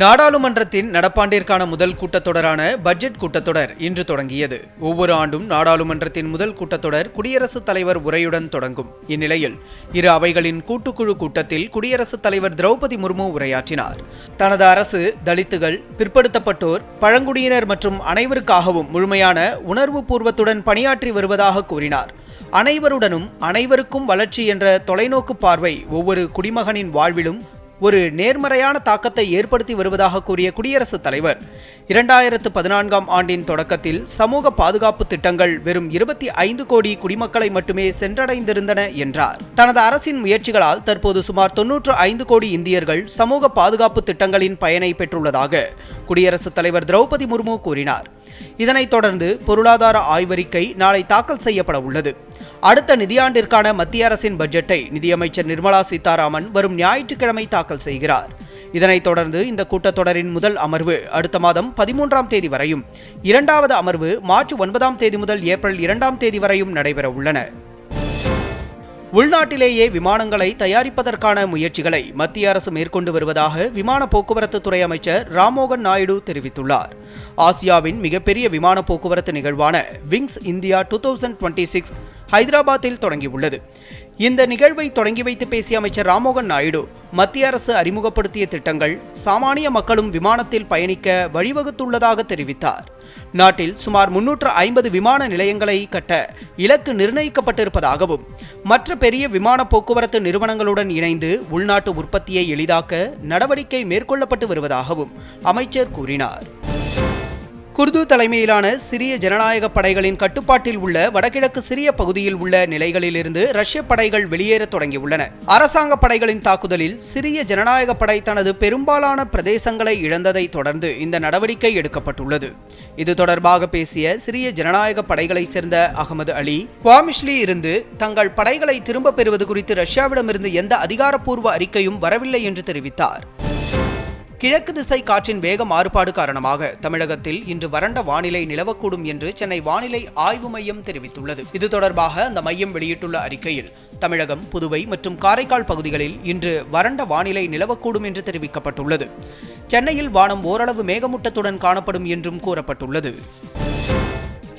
நாடாளுமன்றத்தின் நடப்பாண்டிற்கான முதல் கூட்டத்தொடரான பட்ஜெட் கூட்டத்தொடர் இன்று தொடங்கியது. ஒவ்வொரு ஆண்டும் நாடாளுமன்றத்தின் முதல் கூட்டத்தொடர் குடியரசுத் தலைவர் உரையுடன் தொடங்கும். இந்நிலையில் இரு அவைகளின் கூட்டுக்குழு கூட்டத்தில் குடியரசுத் தலைவர் திரௌபதி முர்மு உரையாற்றினார். தனது அரசு தலித்துகள் பிற்படுத்தப்பட்டோர் பழங்குடியினர் மற்றும் அனைவருக்காகவும் முழுமையான உணர்வு பூர்வத்துடன் பணியாற்றி வருவதாக கூறினார். அனைவருடனும் அனைவருக்கும் வளர்ச்சி என்ற தொலைநோக்கு பார்வை ஒவ்வொரு குடிமகனின் வாழ்விலும் ஒரு நேர்மறையான தாக்கத்தை ஏற்படுத்தி வருவதாக கூறிய குடியரசுத் தலைவர் இரண்டாயிரத்து பதினான்காம் ஆண்டின் தொடக்கத்தில் சமூக பாதுகாப்பு திட்டங்கள் வெறும் இருபத்தி ஐந்து கோடி குடிமக்களை மட்டுமே சென்றடைந்திருந்தன என்றார். தனது அரசின் முயற்சிகளால் தற்போது சுமார் தொன்னூற்று ஐந்து கோடி இந்தியர்கள் சமூக பாதுகாப்பு திட்டங்களின் பயனை பெற்றுள்ளதாக குடியரசுத் தலைவர் திரௌபதி முர்மு கூறினார். இதனைத் தொடர்ந்து பொருளாதார ஆய்வறிக்கை நாளை தாக்கல் செய்யப்பட உள்ளது அடுத்த நிதியாண்டிற்கான மத்திய அரசின் பட்ஜெட்டை நிதியமைச்சர் நிர்மலா சீதாராமன் வரும் ஞாயிற்றுக்கிழமை தாக்கல் செய்கிறார். இதனைத் தொடர்ந்து இந்த கூட்டத்தொடரின் முதல் அமர்வு அடுத்த மாதம் பதிமூன்றாம் தேதி வரையும் இரண்டாவது அமர்வு மார்ச் ஒன்பதாம் தேதி முதல் ஏப்ரல் இரண்டாம் தேதி வரையும் நடைபெற உள்ளன உள்நாட்டிலேயே விமானங்களை தயாரிப்பதற்கான முயற்சிகளை மத்திய அரசு மேற்கொண்டு வருவதாக விமான போக்குவரத்து துறை அமைச்சர் ராம்மோகன் நாயுடு தெரிவித்துள்ளார். ஆசியாவின் மிகப்பெரிய விமான போக்குவரத்து நிகழ்வான Wings India two thousand twenty six ஹைதராபாத்தில் தொடங்கியுள்ளது. இந்த நிகழ்வை தொடங்கி வைத்து பேசிய அமைச்சர் ராமோகன் நாயுடு மத்திய அரசு அறிமுகப்படுத்திய திட்டங்கள் சாமானிய மக்களும் விமானத்தில் பயணிக்க வழிவகுத்துள்ளதாக தெரிவித்தார். நாட்டில் சுமார் முன்னூற்று ஐம்பது விமான நிலையங்களை கட்ட இலக்கு நிர்ணயிக்கப்பட்டிருப்பதாகவும் மற்ற பெரிய விமான போக்குவரத்து நிறுவனங்களுடன் இணைந்து உள்நாட்டு உற்பத்தியை எளிதாக்க நடவடிக்கை மேற்கொள்ளப்பட்டு வருவதாகவும் அமைச்சர் கூறினார். குர்து தலைமையிலான சிரிய ஜனநாயக படைகளின் கட்டுப்பாட்டில் உள்ள வடகிழக்கு சிரிய பகுதியில் உள்ள நிலைகளிலிருந்து ரஷ்ய படைகள் வெளியேற தொடங்கியுள்ளன. அரசாங்க படைகளின் தாக்குதலில் சிரிய ஜனநாயக படை தனது பெரும்பாலான பிரதேசங்களை இழந்ததை தொடர்ந்து இந்த நடவடிக்கை எடுக்கப்பட்டுள்ளது. இது தொடர்பாக பேசிய சிரிய ஜனநாயக படைகளைச் சேர்ந்த அகமது அலி குவாமிஷ்லி இருந்து தங்கள் படைகளை திரும்பப் பெறுவது குறித்து ரஷ்யாவிடமிருந்து எந்த அதிகாரப்பூர்வ அறிக்கையும் வரவில்லை என்று தெரிவித்தார். கிழக்கு திசை காற்றின் வேக மாறுபாடு காரணமாக தமிழகத்தில் இன்று வறண்ட வானிலை நிலவக்கூடும் என்று சென்னை வானிலை ஆய்வு மையம் தெரிவித்துள்ளது. இது தொடர்பாக அந்த மையம் வெளியிட்டுள்ள அறிக்கையில் தமிழகம் புதுவை மற்றும் காரைக்கால் பகுதிகளில் இன்று வறண்ட வானிலை நிலவக்கூடும் என்று தெரிவிக்கப்பட்டுள்ளது. சென்னையில் வானம் ஓரளவு மேகமூட்டத்துடன் காணப்படும் என்றும் கூறப்பட்டுள்ளது.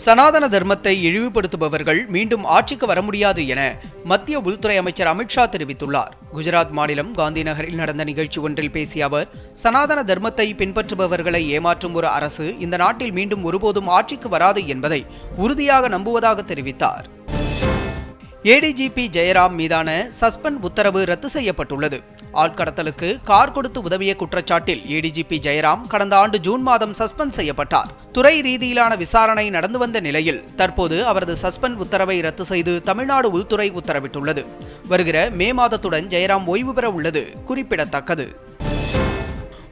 சனாதன தர்மத்தை இழிவுபடுத்துபவர்கள் மீண்டும் ஆட்சிக்கு வர முடியாது என மத்திய உள்துறை அமைச்சர் அமித்ஷா தெரிவித்துள்ளார். குஜராத் மாநிலம் காந்திநகரில் நடந்த நிகழ்ச்சி ஒன்றில் பேசிய அவர் சனாதன தர்மத்தை பின்பற்றுபவர்களை ஏமாற்றும் ஒரு அரசு இந்த நாட்டில் மீண்டும் ஒருபோதும் ஆட்சிக்கு வராது என்பதை உறுதியாக நம்புவதாக தெரிவித்தார். ஏடிஜிபி ஜெயராம் மீதான சஸ்பெண்ட் உத்தரவு ரத்து செய்யப்பட்டுள்ளது. ஆட்கடத்தலுக்கு கார் கொடுத்து உதவிய குற்றச்சாட்டில் ஏடிஜிபி ஜெயராம் கடந்த ஆண்டு ஜூன் மாதம் சஸ்பெண்ட் செய்யப்பட்டார். துறை ரீதியிலான விசாரணை நடந்து வந்த நிலையில் தற்போது அவரது சஸ்பெண்ட் உத்தரவை ரத்து செய்து தமிழ்நாடு உள்துறை உத்தரவிட்டுள்ளது. வருகிற மே மாதத்துடன் ஜெயராம் ஓய்வு பெற உள்ளது குறிப்பிடத்தக்கது.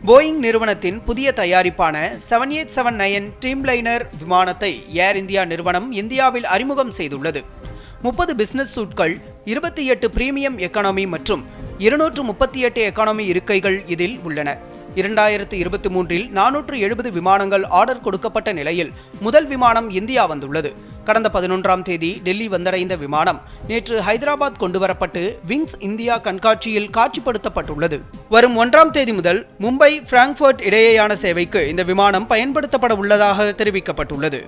போயிங் நிறுவனத்தின் புதிய தயாரிப்பான seven eight seven nine Dreamliner விமானத்தை ஏர் இந்தியா நிறுவனம் இந்தியாவில் அறிமுகம் செய்துள்ளது. முப்பது பிசினஸ் சூட்கள் இருபத்தி எட்டு பிரீமியம் எக்கானமி மற்றும் இருநூற்று முப்பத்தி எட்டு எக்கானமி இருக்கைகள் இதில் உள்ளன. இரண்டாயிரத்து இருபத்தி மூன்றில் நானூற்று எழுபது விமானங்கள் ஆர்டர் கொடுக்கப்பட்ட நிலையில் முதல் விமானம் இந்தியா வந்துள்ளது. கடந்த பதினொன்றாம் தேதி டெல்லி வந்தடைந்த விமானம் நேற்று ஹைதராபாத் கொண்டுவரப்பட்டு விங்ஸ் இந்தியா கண்காட்சியில் காட்சிப்படுத்தப்பட்டுள்ளது. வரும் ஒன்றாம் தேதி முதல் மும்பை பிராங்க்ஃபர்ட் இடையேயான சேவைக்கு இந்த விமானம் பயன்படுத்தப்பட உள்ளதாக தெரிவிக்கப்பட்டுள்ளது.